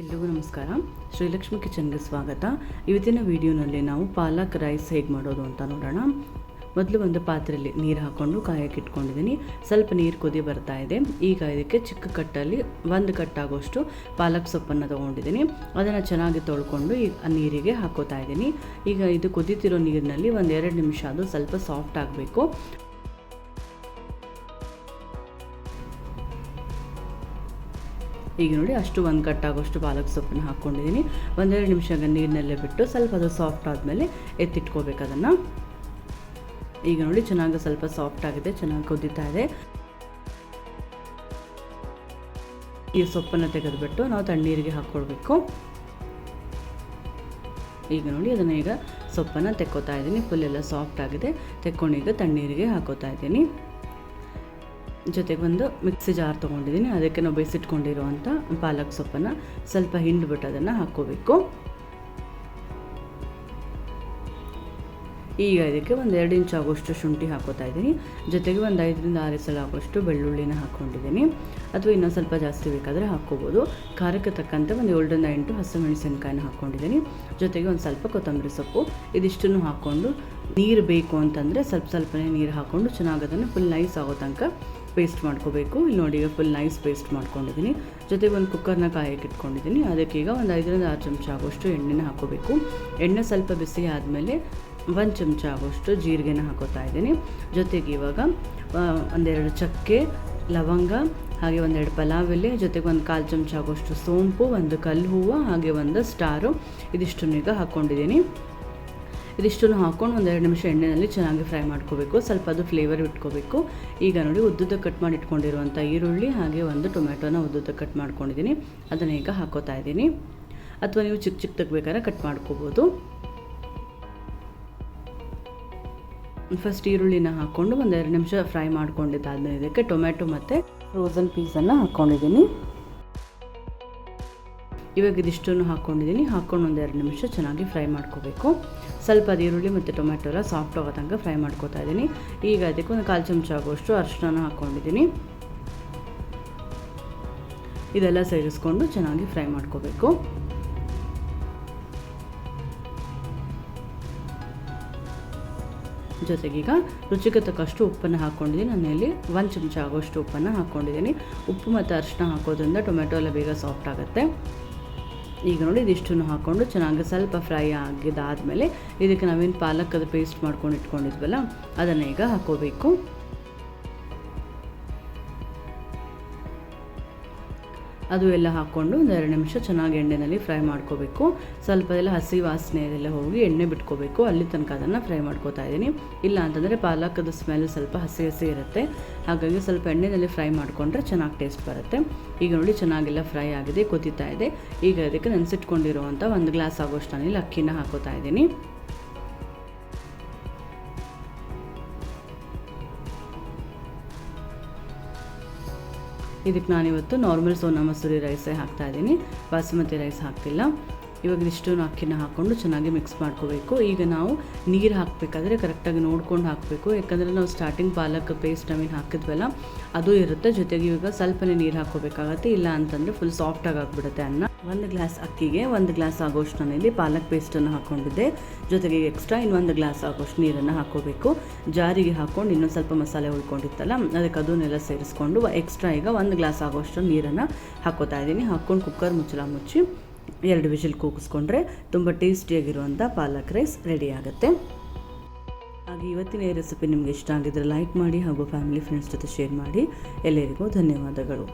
ಎಲ್ರಿಗೂ ನಮಸ್ಕಾರ. ಶ್ರೀಲಕ್ಷ್ಮಿ ಕಿಚನ್ಗೆ ಸ್ವಾಗತ. ಇವತ್ತಿನ ವಿಡಿಯೋನಲ್ಲಿ ನಾವು ಪಾಲಕ್ ರೈಸ್ ಹೇಗೆ ಮಾಡೋದು ಅಂತ ನೋಡೋಣ. ಮೊದಲು ಒಂದು ಪಾತ್ರೆಯಲ್ಲಿ ನೀರು ಹಾಕ್ಕೊಂಡು ಕಾಯಕ್ಕೆ ಇಟ್ಕೊಂಡಿದ್ದೀನಿ. ಸ್ವಲ್ಪ ನೀರು ಕುದಿ ಬರ್ತಾ ಇದೆ. ಈಗ ಇದಕ್ಕೆ ಚಿಕ್ಕ ಕಟ್ಟಲ್ಲಿ ಒಂದು ಕಟ್ಟಾಗೋಷ್ಟು ಪಾಲಕ್ ಸೊಪ್ಪನ್ನು ತೊಗೊಂಡಿದ್ದೀನಿ. ಅದನ್ನು ಚೆನ್ನಾಗಿ ತೊಳ್ಕೊಂಡು ಈ ನೀರಿಗೆ ಹಾಕೋತಾ ಇದ್ದೀನಿ. ಈಗ ಇದು ಕುದೀತಿರೋ ನೀರಿನಲ್ಲಿ ಒಂದು ಎರಡು ನಿಮಿಷ ಅದು ಸ್ವಲ್ಪ ಸಾಫ್ಟ್ ಆಗಬೇಕು. ಈಗ ನೋಡಿ ಅಷ್ಟು ಒಂದು ಕಟ್ಟಾಗೋಷ್ಟು ಪಾಲಕ್ ಸೊಪ್ಪನ್ನು ಹಾಕ್ಕೊಂಡಿದ್ದೀನಿ. ಒಂದೆರಡು ನಿಮಿಷ ನೀರಿನಲ್ಲೇ ಬಿಟ್ಟು ಸ್ವಲ್ಪ ಅದು ಸಾಫ್ಟ್ ಆದಮೇಲೆ ಎತ್ತಿಟ್ಕೋಬೇಕು ಅದನ್ನು. ಈಗ ನೋಡಿ ಚೆನ್ನಾಗಿ ಸ್ವಲ್ಪ ಸಾಫ್ಟ್ ಆಗಿದೆ, ಚೆನ್ನಾಗಿ ಕುದೀತಾ ಇದೆ. ಈ ಸೊಪ್ಪನ್ನು ತೆಗೆದುಬಿಟ್ಟು ನಾವು ತಣ್ಣೀರಿಗೆ ಹಾಕ್ಕೊಳ್ಬೇಕು ಈಗ ನೋಡಿ ಅದನ್ನು ಈಗ ಸೊಪ್ಪನ್ನು ತೆಕ್ಕೋತಾ ಇದ್ದೀನಿ, ಫುಲ್ ಎಲ್ಲ ಸಾಫ್ಟ್ ಆಗಿದೆ. ತೆಕ್ಕೊಂಡು ಈಗ ತಣ್ಣೀರಿಗೆ ಹಾಕೋತಾ ಇದ್ದೀನಿ. ಜೊತೆಗೆ ಒಂದು ಮಿಕ್ಸಿ ಜಾರ್ ತೊಗೊಂಡಿದ್ದೀನಿ. ಅದಕ್ಕೆ ನಾವು ಬೇಯಿಸಿಟ್ಕೊಂಡಿರುವಂಥ ಪಾಲಕ್ ಸೊಪ್ಪನ್ನು ಸ್ವಲ್ಪ ಹಿಂಡ್ಬಿಟ್ಟು ಅದನ್ನು ಹಾಕ್ಕೋಬೇಕು. ಈಗ ಇದಕ್ಕೆ ಒಂದು ಎರಡು ಇಂಚ್ ಆಗೋಷ್ಟು ಶುಂಠಿ ಹಾಕೋತಾ ಇದ್ದೀನಿ. ಜೊತೆಗೆ ಒಂದು ಐದರಿಂದ ಆರು ಸಲ ಆಗೋಷ್ಟು ಬೆಳ್ಳುಳ್ಳಿನ ಹಾಕ್ಕೊಂಡಿದ್ದೀನಿ. ಅಥವಾ ಇನ್ನೊಂದು ಸ್ವಲ್ಪ ಜಾಸ್ತಿ ಬೇಕಾದರೆ ಹಾಕ್ಕೋಬೋದು. ಖಾರಕ್ಕೆ ತಕ್ಕಂತೆ ಒಂದು ಏಳರಿಂದ ಎಂಟು ಹಸಿಮೆಣಸಿನ್ಕಾಯಿನ ಹಾಕ್ಕೊಂಡಿದ್ದೀನಿ. ಜೊತೆಗೆ ಒಂದು ಸ್ವಲ್ಪ ಕೊತ್ತಂಬರಿ ಸೊಪ್ಪು. ಇದಿಷ್ಟನ್ನು ಹಾಕ್ಕೊಂಡು ನೀರು ಬೇಕು ಅಂತಂದರೆ ಸ್ವಲ್ಪ ಸ್ವಲ್ಪನೇ ನೀರು ಹಾಕ್ಕೊಂಡು ಚೆನ್ನಾಗಿ ಅದನ್ನು ಫುಲ್ ನೈಸ್ ಆಗೋ ತನಕ ಪೇಸ್ಟ್ ಮಾಡ್ಕೋಬೇಕು. ಇಲ್ಲಿ ನೋಡಿ, ಈಗ ಫುಲ್ ನೈಸ್ ಪೇಸ್ಟ್ ಮಾಡ್ಕೊಂಡಿದ್ದೀನಿ. ಜೊತೆಗೆ ಒಂದು ಕುಕ್ಕರ್ನ ಕಾಯಕ್ಕೆ ಇಟ್ಕೊಂಡಿದ್ದೀನಿ. ಅದಕ್ಕೆ ಈಗ ಒಂದು ಐದರಿಂದ ಆರು ಚಮಚ ಆಗೋಷ್ಟು ಎಣ್ಣೆನ ಹಾಕೋಬೇಕು. ಎಣ್ಣೆ ಸ್ವಲ್ಪ ಬಿಸಿ ಆದಮೇಲೆ ಒಂದು ಚಮಚ ಆಗೋಷ್ಟು ಜೀರಿಗೆನ ಹಾಕೋತಾ ಇದ್ದೀನಿ. ಜೊತೆಗೆ ಇವಾಗ ಒಂದೆರಡು ಚಕ್ಕೆ ಲವಂಗ, ಹಾಗೆ ಒಂದೆರಡು ಪಲಾವ್ ಎಲೆ, ಜೊತೆಗೆ ಒಂದು ಕಾಲು ಚಮಚ ಆಗೋಷ್ಟು ಸೋಂಪು, ಒಂದು ಕಲ್ಲು ಹೂವು, ಹಾಗೆ ಒಂದು ಸ್ಟಾರು. ಇದಿಷ್ಟನ್ನು ಈಗ ಹಾಕ್ಕೊಂಡಿದ್ದೀನಿ ಇದಿಷ್ಟನ್ನು ಹಾಕ್ಕೊಂಡು ಒಂದೆರಡು ನಿಮಿಷ ಎಣ್ಣೆಯಲ್ಲಿ ಚೆನ್ನಾಗಿ ಫ್ರೈ ಮಾಡ್ಕೋಬೇಕು. ಸ್ವಲ್ಪ ಅದು ಫ್ಲೇವರ್ ಇಟ್ಕೋಬೇಕು. ಈಗ ನೋಡಿ ಉದ್ದುದ್ದ ಕಟ್ ಮಾಡಿ ಇಟ್ಕೊಂಡಿರುವಂಥ ಈರುಳ್ಳಿ ಹಾಗೆ ಒಂದು ಟೊಮೆಟೊನ ಉದ್ದುದ್ದ ಕಟ್ ಮಾಡ್ಕೊಂಡಿದ್ದೀನಿ. ಅದನ್ನು ಈಗ ಹಾಕೋತಾ ಇದ್ದೀನಿ. ಅಥವಾ ನೀವು ಚಿಕ್ಕ ಚಿಕ್ಕ ತೆಗ್ಬೇಕಾದ್ರೆ ಕಟ್ ಮಾಡ್ಕೋಬೋದು. ಫಸ್ಟ್ ಈರುಳ್ಳಿನ ಹಾಕ್ಕೊಂಡು ಒಂದೆರಡು ನಿಮಿಷ ಫ್ರೈ ಮಾಡ್ಕೊಂಡಿದ್ದಾದ್ಮೇಲೆ ಇದಕ್ಕೆ ಟೊಮೆಟೊ ಮತ್ತು ಫ್ರೋಝನ್ ಪೀಸನ್ನು ಹಾಕ್ಕೊಂಡಿದ್ದೀನಿ. ಇವಾಗ ಇದಿಷ್ಟನ್ನು ಹಾಕ್ಕೊಂಡಿದ್ದೀನಿ ಹಾಕ್ಕೊಂಡು ಒಂದೆರಡು ನಿಮಿಷ ಚೆನ್ನಾಗಿ ಫ್ರೈ ಮಾಡ್ಕೋಬೇಕು. ಸ್ವಲ್ಪ ಅದು ಈರುಳ್ಳಿ ಮತ್ತು ಟೊಮೆಟೊ ಎಲ್ಲ ಸಾಫ್ಟ್ ಆಗೋ ತನಕ ಫ್ರೈ ಮಾಡ್ಕೋತಾ ಇದ್ದೀನಿ. ಈಗ ಅದಕ್ಕೆ ಒಂದು ಕಾಲು ಚಮಚ ಆಗುವಷ್ಟು ಅರಿಶಿನ ಹಾಕ್ಕೊಂಡಿದ್ದೀನಿ ಇದೆಲ್ಲ ಸೇರಿಸ್ಕೊಂಡು ಚೆನ್ನಾಗಿ ಫ್ರೈ ಮಾಡ್ಕೋಬೇಕು. ಜೊತೆಗೀಗ ರುಚಿಗೆ ತಕ್ಕಷ್ಟು ಉಪ್ಪನ್ನು ಹಾಕ್ಕೊಂಡಿದ್ದೀನಿ ನಾನಲ್ಲಿ ಒಂದು ಚಮಚ ಆಗೋಷ್ಟು ಉಪ್ಪನ್ನು ಹಾಕ್ಕೊಂಡಿದ್ದೀನಿ ಉಪ್ಪು ಮತ್ತು ಅರಿಶಿನ ಹಾಕೋದ್ರಿಂದ ಟೊಮೆಟೊ ಎಲ್ಲ ಬೇಗ ಸಾಫ್ಟ್ ಆಗುತ್ತೆ. ಈಗ ನೋಡಿ ಇದಿಷ್ಟನ್ನು ಹಾಕ್ಕೊಂಡು ಚೆನ್ನಾಗಿ ಸ್ವಲ್ಪ ಫ್ರೈ ಆಗಿದ್ದಾದಮೇಲೆ ಇದಕ್ಕೆ ನಾವೇನು ಪಾಲಕದ ಪೇಸ್ಟ್ ಮಾಡ್ಕೊಂಡು ಇಟ್ಕೊಂಡಿದ್ವಲ್ಲ, ಅದನ್ನು ಈಗ ಹಾಕೋಬೇಕು. ಅದು ಎಲ್ಲ ಹಾಕ್ಕೊಂಡು ಒಂದು ಎರಡು ನಿಮಿಷ ಚೆನ್ನಾಗಿ ಎಣ್ಣೆಯಲ್ಲಿ ಫ್ರೈ ಮಾಡ್ಕೋಬೇಕು. ಸ್ವಲ್ಪ ಎಲ್ಲ ಹಸಿ ವಾಸನೆ ಎಲ್ಲ ಹೋಗಿ ಎಣ್ಣೆ ಬಿಟ್ಕೋಬೇಕು. ಅಲ್ಲಿ ತನಕ ಅದನ್ನು ಫ್ರೈ ಮಾಡ್ಕೋತಾ ಇದ್ದೀನಿ. ಇಲ್ಲ ಅಂತಂದರೆ ಪಾಲಕದ ಸ್ಮೆಲ್ ಸ್ವಲ್ಪ ಹಸಿ ಹಸಿ ಇರುತ್ತೆ. ಹಾಗಾಗಿ ಸ್ವಲ್ಪ ಎಣ್ಣೆಯಲ್ಲಿ ಫ್ರೈ ಮಾಡಿಕೊಂಡ್ರೆ ಚೆನ್ನಾಗಿ ಟೇಸ್ಟ್ ಬರುತ್ತೆ. ಈಗ ನೋಡಿ ಚೆನ್ನಾಗೆಲ್ಲ ಫ್ರೈ ಆಗಿದೆ, ಕುದೀತಾ ಇದೆ. ಈಗ ಅದಕ್ಕೆ ನೆನೆಸಿಟ್ಕೊಂಡಿರುವಂಥ ಒಂದು ಗ್ಲಾಸ್ ಆಗೋಷ್ಟು ನಾನಿಲ್ಲಿ ಅಕ್ಕಿನ ಹಾಕೋತಾ ಇದ್ದೀನಿ. ಇದಕ್ಕೆ ನಾನಿವತ್ತು ನಾರ್ಮಲ್ ಸೋನಾ ಮಸೂರಿ ರೈಸೇ ಹಾಕ್ತಾ ಇದ್ದೀನಿ. ಬಾಸುಮತಿ ರೈಸ್ ಹಾಕ್ತಿಲ್ಲ. ಇವಾಗ ಇಷ್ಟು ಅಕ್ಕಿನ ಹಾಕ್ಕೊಂಡು ಚೆನ್ನಾಗಿ ಮಿಕ್ಸ್ ಮಾಡ್ಕೋಬೇಕು. ಈಗ ನಾವು ನೀರು ಹಾಕಬೇಕಾದ್ರೆ ಕರೆಕ್ಟಾಗಿ ನೋಡ್ಕೊಂಡು ಹಾಕಬೇಕು. ಯಾಕಂದರೆ ನಾವು ಸ್ಟಾರ್ಟಿಂಗ್ ಪಾಲಕ್ ಪೇಸ್ಟ್ ನಾವೇನು ಹಾಕಿದ್ವಲ್ಲ, ಅದು ಇರುತ್ತೆ. ಜೊತೆಗೆ ಇವಾಗ ಸ್ವಲ್ಪನೇ ನೀರು ಹಾಕೋಬೇಕಾಗತ್ತೆ ಇಲ್ಲ ಅಂತಂದರೆ ಫುಲ್ ಸಾಫ್ಟಾಗಿ ಆಗಿಬಿಡುತ್ತೆ ಅನ್ನ. ಒಂದು ಗ್ಲಾಸ್ ಅಕ್ಕಿಗೆ ಒಂದು ಗ್ಲಾಸ್ ಆಗೋಷ್ಟು ನಾನಿಲ್ಲಿ ಪಾಲಕ್ ಪೇಸ್ಟನ್ನು ಹಾಕ್ಕೊಂಡಿದ್ದೆ. ಜೊತೆಗೆ ಎಕ್ಸ್ಟ್ರಾ ಇನ್ನೊಂದು ಗ್ಲಾಸ್ ಆಗೋಷ್ಟು ನೀರನ್ನು ಹಾಕೋಬೇಕು ಜಾರಿಗೆ ಹಾಕ್ಕೊಂಡು ಇನ್ನೊಂದು ಸ್ವಲ್ಪ ಮಸಾಲೆ ಉಳ್ಕೊಂಡಿತ್ತಲ್ಲ ಅದಕ್ಕೆ ಅದನ್ನೆಲ್ಲ ಸೇರಿಸ್ಕೊಂಡು ಎಕ್ಸ್ಟ್ರಾ ಈಗ ಒಂದು ಗ್ಲಾಸ್ ಆಗೋಷ್ಟು ನೀರನ್ನು ಹಾಕೋತಾ ಇದ್ದೀನಿ. ಹಾಕ್ಕೊಂಡು ಕುಕ್ಕರ್ ಮುಚ್ಚಲ ಮುಚ್ಚಿ ಎರಡು ವಿಷಲ್ ಕೂಗಿಸ್ಕೊಂಡ್ರೆ ತುಂಬ ಟೇಸ್ಟಿಯಾಗಿರುವಂಥ ಪಾಲಕ್ ರೈಸ್ ರೆಡಿ ಆಗುತ್ತೆ. ಹಾಗೆ ಇವತ್ತಿನ ಈ ರೆಸಿಪಿ ನಿಮಗೆ ಇಷ್ಟ ಆಗಿದ್ರೆ ಲೈಕ್ ಮಾಡಿ ಹಾಗೂ ಫ್ಯಾಮಿಲಿ ಫ್ರೆಂಡ್ಸ್ ಜೊತೆ ಶೇರ್ ಮಾಡಿ. ಎಲ್ಲರಿಗೂ ಧನ್ಯವಾದಗಳು.